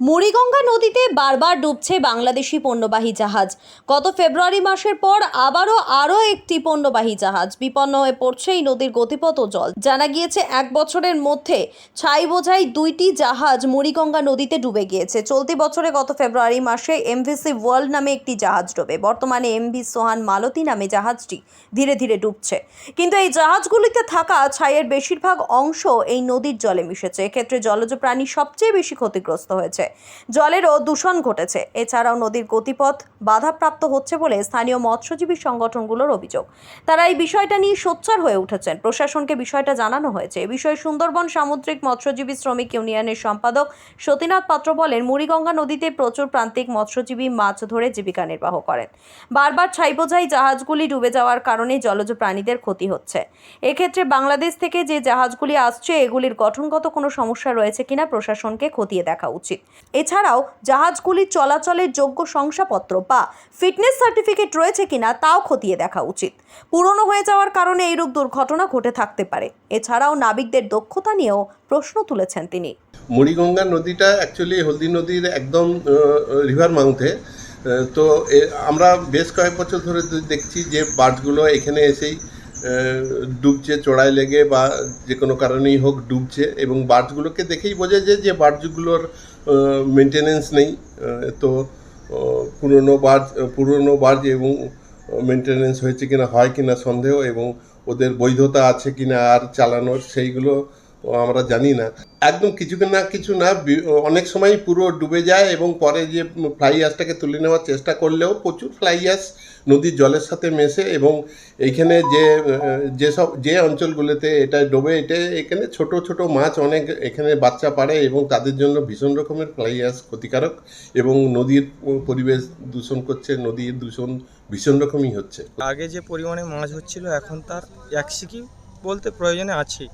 মুড়িগঙ্গা নদীতে বারবার ডুবছে বাংলাদেশি পণ্যবাহী জাহাজ। গত ফেব্রুয়ারি মাসের পর আবারও আরও একটি পণ্যবাহী জাহাজ বিপন্ন হয়ে পড়ছে এই নদীর গতিপথ ও জল। জানা গিয়েছে, এক বছরের মধ্যে ছাই বোঝাই দুইটি জাহাজ মুড়িগঙ্গা নদীতে ডুবে গিয়েছে। চলতি বছরে গত ফেব্রুয়ারি মাসে এমভিসি ওয়ার্ল্ড নামে একটি জাহাজ ডোবে। বর্তমানে এমভি সোহান মালতী নামে জাহাজটি ধীরে ধীরে ডুবছে। কিন্তু এই জাহাজগুলিতে থাকা ছাইয়ের বেশিরভাগ অংশ এই নদীর জলে মিশেছে। এক্ষেত্রে জলজ প্রাণী সবচেয়ে বেশি ক্ষতিগ্রস্ত হয়েছে। জলেরও দূষণ ঘটেছে। এছাড়াও নদীর গতিপথ বাধাপ্রাপ্ত হচ্ছে বলে স্থানীয় মৎস্যজীবী সংগঠনগুলোর অভিযোগ। তারা এই বিষয়টা নিয়ে সোচ্চার হয়ে উঠেছেন। প্রশাসনকে বিষয়টা জানানো হয়েছে। এ বিষয়ে সুন্দরবন সামুদ্রিক মৎস্যজীবী শ্রমিক ইউনিয়নের সম্পাদক সতীনাথ পাত্র বলেন, মুড়িগঙ্গা নদীতে প্রচুর প্রান্তিক মৎস্যজীবী মাছ ধরে জীবিকা নির্বাহ করেন। বারবার ছাইবোঝাই জাহাজগুলি ডুবে যাওয়ার কারণে জলজ প্রাণীদের ক্ষতি হচ্ছে। এক্ষেত্রে বাংলাদেশ থেকে যে জাহাজগুলি আসছে, এগুলির গঠনগত কোনো সমস্যা রয়েছে কিনা প্রশাসনকে খতিয়ে দেখা উচিত। এছাড়াও জাহাজগুলি চলাচলের যোগ্য শংসাপত্র বা ফিটনেস সার্টিফিকেট রয়েছে কিনা তাও খতিয়ে দেখা উচিত। পুরনো হয়ে যাওয়ার কারণে এইরূপ দুর্ঘটনা ঘটে থাকতে পারে। এছাড়াও নাবিকদের দক্ষতা নিয়েও প্রশ্ন তুলেছেন তিনি। মুড়িগঙ্গা নদীটা অ্যাকচুয়ালি হলদি নদীর একদম রিভার মাউথে তো আমরা বেশ কয়েক বছর ধরে দেখছি যে বার্ডসগুলো এখানে এসেই ডুবছে চড়াই লেগে বা যে কোনো কারণেই হোক ডুবছে এবং বার্ডসগুলোকে দেখেই বোঝা যায় যে বার্ডসগুলোর মেনটেনেন্স নেই। তো পুরনো বার্জ পুরনো বার্জ এবং মেনটেনেন্স হয়েছে কিনা, হয় কিনা সন্দেহ এবং ওদের বৈধতা আছে কিনা আর চালানোর সেইগুলো আমরা জানি না। একদম কিছু না কিছু না অনেক সময় পুরো ডুবে যায় এবং পরে যে ফ্লাই অ্যাশটাকে তুলে নেওয়ার চেষ্টা করলেও প্রচুর ফ্লাই অ্যাশ নদীর জলের সাথে মেশে এবং এইখানে যে যেসব, যে অঞ্চলগুলোতে এটা ডোবে, এটা এখানে ছোট ছোট মাছ অনেক এখানে বাচ্চা পারে এবং তাদের জন্য ভীষণ রকমের ফ্লাই অ্যাশ ক্ষতিকারক এবং নদীর পরিবেশ দূষণ করছে, নদীর দূষণ ভীষণ রকমই হচ্ছে। আগে যে পরিমাণে মাছ হচ্ছিল, এখন তার এক বলতে প্রয়োজনে আছে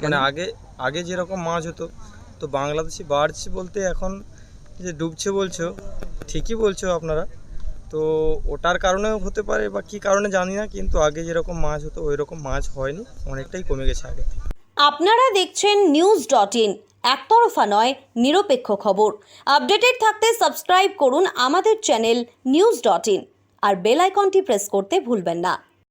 মানে আগে আগে যেরকম মাছ হতো, তো বাংলাদেশি বাড়ছে বলতে এখন যে ডুবছে বলছো, ঠিকই বলছো আপনারা। তো ওটার কারণেও হতে পারে বা কী কারণে জানি না, কিন্তু আগে যেরকম মাছ হতো ওই রকম মাছ হয়নি, অনেকটাই কমে গেছে আগে আপনারা দেখছেন নিউজ ডট ইন একতরফা নয়, নিরপেক্ষ খবর। আপডেটেড থাকতে সাবস্ক্রাইব করুন আমাদের চ্যানেল নিউজ ডট ইন আর বেল আইকনটি প্রেস করতে ভুলবেন না।